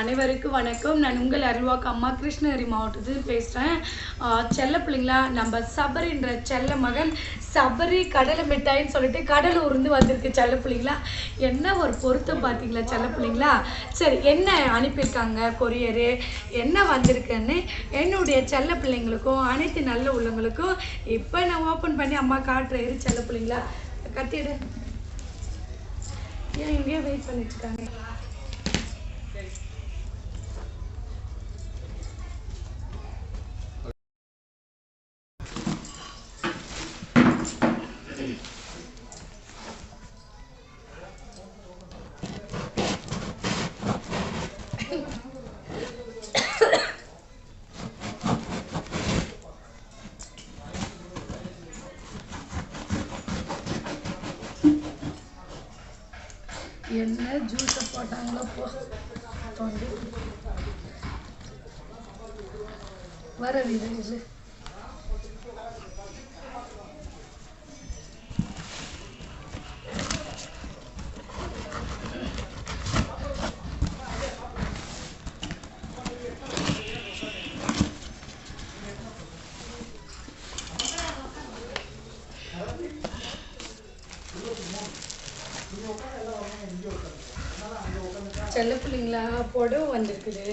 அனைவருக்கும் வணக்கம். நான் உங்கள் அருள்வாக்கு அம்மா கிருஷ்ணகிரி மாவட்டத்தில் பேசுகிறேன் செல்ல பிள்ளைங்களா நம்ம சபரின்ற செல்ல மகன் சபரி கடலை மிட்டாயின்னு சொல்லிட்டு கடலூர்ந்து வந்திருக்கு செல்ல பிள்ளைங்களா. என்ன ஒரு பொருத்தம் பார்த்தீங்களா செல்ல பிள்ளைங்களா? சரி என்ன அனுப்பியிருக்காங்க கொரியரு? என்ன வந்திருக்குன்னு என்னுடைய செல்ல பிள்ளைங்களுக்கும் அனைத்து நல்ல உள்ளவங்களுக்கும் இப்போ நான் ஓப்பன் பண்ணி அம்மா காட்டுறேன். செல்ல பிள்ளைங்களா. கட்டிடு ஏன் இங்கேயே வெயிட் பண்ணிட்டு இருக்காங்க? என்ன ஜூஸை போட்டாங்களோ போ. தொண்டி. வர வீடு செல்ல பிள்ளைங்களா? புடவை வந்திருக்குது.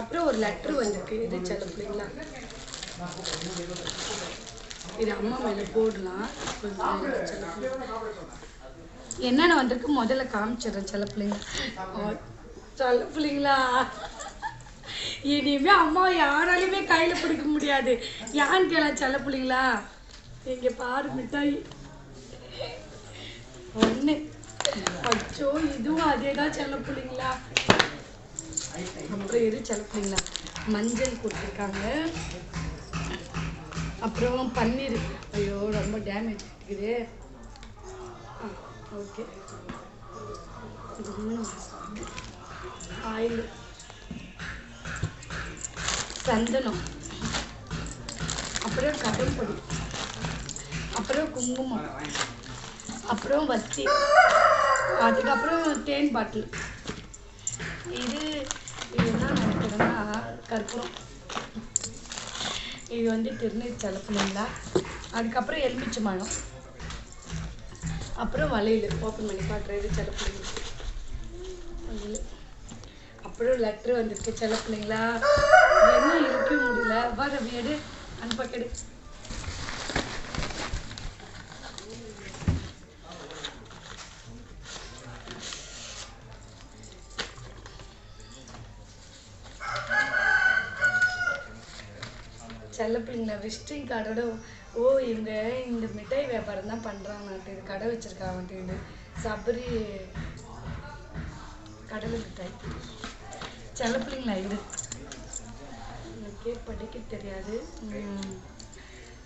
அப்புறம் ஒரு லெட்ரு வந்திருக்கு. இது செல்ல பிள்ளைங்களா? இது அம்மா மேலே போடலாம். என்னென்ன வந்திருக்கு? முதல்ல காமிச்சிடுறேன் செல்ல பிள்ளைங்க செல்ல பிள்ளைங்களா? இனிமே அம்மா யாராலையுமே கையில் பிடிக்க முடியாது. ஏன்னு கேளா செல்ல பிள்ளைங்களா? இங்க பாரு மிட்டாய். ஒன்று அச்சோ இதுவும் அதே தான் செல்ல பிள்ளைங்களா அப்புறம் எது செல்ல பிள்ளைங்களா மஞ்சள் கொடுத்துருக்காங்க. அப்புறம் பன்னீர். ஐயோ ரொம்ப டேமேஜ் இருக்குது. Okay oil. சந்தனம். அப்புறம் கடல் பொடி. அப்புறம் குங்குமம். அப்புறம் வத்தி. அதுக்கப்புறம் தேன் பாட்டில். இது என்ன நினைக்கிறேன்னா கற்பூரம். இது வந்து திருநீர் செலப்புங்களா அதுக்கப்புறம் எலுமிச்சை மரம் அப்புறம் வளையல். ஓப்பன் பண்ணி பார்க்குறது இது செலப்புங்க அப்புறம் லெட்ரு வந்துருக்கு. சில பிள்ளைங்களா என்ன இருக்க முடியல. வர வீடு. அன்பக்கெடு செல்ல பிள்ளைங்களா விசிட்டிங் கார்டோட ஓ இவங்க இந்த மிட்டாய் வியாபாரம் தான் பண்ணுறாங்கன்ட்டு இது கடை வச்சுருக்காங்கன்ட்டு இது. சபரி கடலை மிட்டாய். செல்ல பிள்ளைங்களா இது? எனக்கே படிக்க தெரியாது. உம்.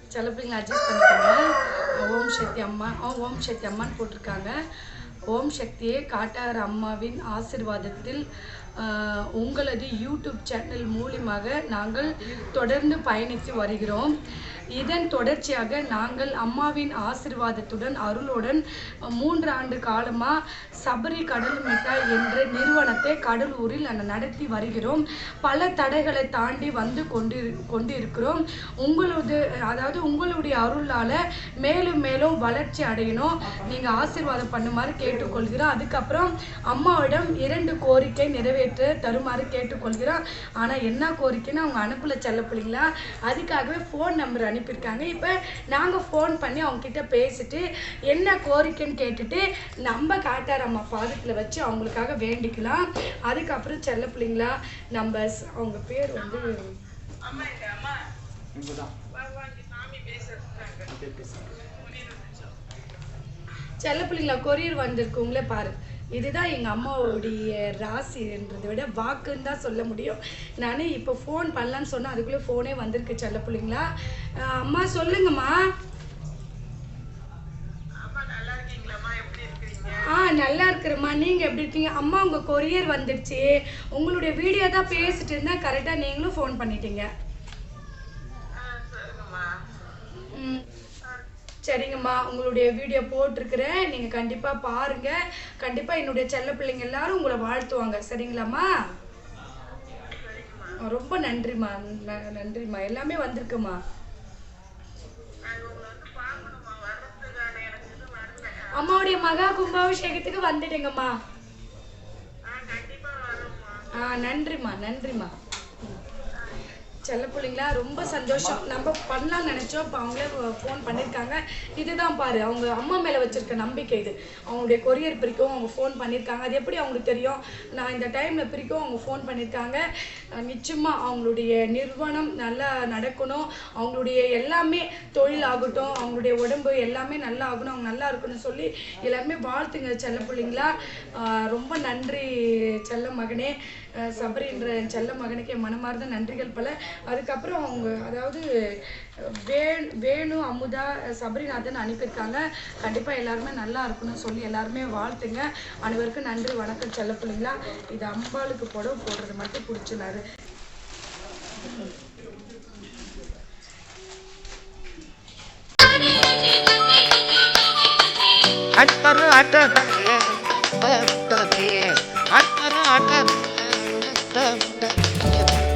செல்ல அட்ஜஸ்ட் பண்ணிக்கோங்க. ஓம் சக்தி அம்மா ஓம் சக்தி அம்மான்னு போட்டிருக்காங்க. ஓம் சக்தியே காட்டார் அம்மாவின் ஆசிர்வாதத்தில் உங்களது யூடியூப் சேனல் மூலியமாக நாங்கள் தொடர்ந்து பயணித்து வருகிறோம். இதன் தொடர்ச்சியாக நாங்கள் அம்மாவின் ஆசிர்வாதத்துடன் அருளுடன் மூன்று ஆண்டு காலமாக சபரி கடல் மிட்டாய் என்ற நிறுவனத்தை கடலூரில் நாங்கள் நடத்தி வருகிறோம். பல தடைகளை தாண்டி வந்து கொண்டு கொண்டிருக்கிறோம். உங்களது அதாவது உங்களுடைய அருளால் மேலும் மேலும் வளர்ச்சி அடையணும். நீங்கள் ஆசிர்வாதம் பண்ணுமாறு கேட்டுக்கொள்கிறோம். அதுக்கப்புறம் அம்மாவிடம் இரண்டு கோரிக்கை நிறைவேற்ற தருமாறு கேட்டுக்கொள்கிறோம் ஆனால் என்ன கோரிக்கைன்னு அவங்க அனுப்பல செல்ல பிள்ளைங்களா அதுக்காகவே ஃபோன் நம்பர் அனுப்பியிருக்காங்க. இப்போ நாங்கள் ஃபோன் பண்ணி அவங்க கிட்ட பேசிட்டு என்ன கோரிக்கைன்னு கேட்டுட்டு நம்ம காட்டார் அம்மா பாதத்தில் வச்சு அவங்களுக்காக வேண்டிக்கலாம். அதுக்கப்புறம் செல்ல பிள்ளைங்களா நம்ம அவங்க பேர் வந்து செல்ல பிள்ளைங்களா கொரியர் வந்திருக்கு உங்களே பாரு. இதுதான் எங்கள் அம்மாவுடைய ராசின்றதை விட வாக்குன்னு தான் சொல்ல முடியும். நான் இப்போ ஃபோன் பண்ணலான்னு சொன்னேன் அதுக்குள்ளே ஃபோனே வந்திருக்கு செல்ல பிள்ளைங்களா? அம்மா சொல்லுங்கம்மா. ஆ நல்லா இருக்கிறம்மா. நீங்கள் எப்படி இருக்கீங்க? அம்மா உங்கள் கொரியர் வந்துடுச்சு உங்களுடைய வீடியோ தான் பேசிட்டு இருந்தேன். கரெக்டாக நீங்களும் ஃபோன் பண்ணிட்டீங்க. ம். சரிங்கம்மா உங்களுடைய வீடியோ போட்டிருக்கிறேன். நீங்கள் கண்டிப்பாக பாருங்கள் கண்டிப்பாக என்னுடைய செல்ல பிள்ளைங்க எல்லாரும் உங்களை வாழ்த்துவாங்க. சரிங்களாம்மா? ரொம்ப நன்றிம்மா. நன்றிம்மா. எல்லாமே வந்திருக்குமா அம்மாவுடைய மகா கும்பாபிஷேகத்துக்கு வந்துடுங்கம்மா. ஆ நன்றிம்மா. நன்றிம்மா. செல்ல பிள்ளைங்களா ரொம்ப சந்தோஷம். நம்ம பண்ணலாம்னு நினச்சோம் இப்போ அவங்களே ஃபோன் பண்ணியிருக்காங்க இதுதான் பாரு அவங்க அம்மா மேலே வச்சிருக்க நம்பிக்கை இது. அவங்களுடைய கொரியர் பிரிக்கவும் அவங்க ஃபோன் பண்ணியிருக்காங்க அது எப்படி அவங்களுக்கு தெரியும்? நான் இந்த டைமில் பிரிக்கவும் அவங்க ஃபோன் பண்ணியிருக்காங்க நிச்சயமாக அவங்களுடைய நிறுவனம் நல்லா நடக்கணும். அவங்களுடைய எல்லாமே தொழில் ஆகட்டும் அவங்களுடைய உடம்பு எல்லாமே நல்லா ஆகணும் அவங்க நல்லா இருக்கணும்னு சொல்லி எல்லாருமே வாழ்த்துங்க செல்ல பிள்ளைங்களா. ரொம்ப நன்றி செல்ல மகனே. சபரின்ற செல்ல மகனுக்கு என் மனமார்ந்த நன்றிகள் பல. அதுக்கப்புறம் அவங்க அதாவது வே வேணு அமுதா சபரிநாதன் அனுப்பியிருக்காங்க. கண்டிப்பாக எல்லாருமே நல்லா இருக்கணும்னு சொல்லி எல்லாருமே வாழ்த்துங்க. அனைவருக்கும் நன்றி வணக்கம் செல்ல பிள்ளைங்களா. இது அம்பாளுக்கு புடவை போடுறது மட்டும் பிடிச்சினாரு. அட்டரு அட்டர் அட்டர் அட்டர்.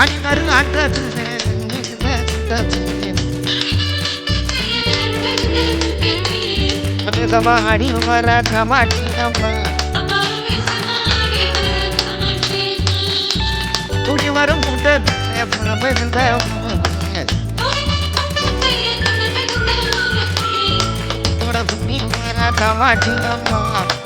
அன்பரு அன்பரு சமாடி வர கமாடி நம்ம துணி வரும் கூட்ட புண்ணி வர கமாடி நம்ம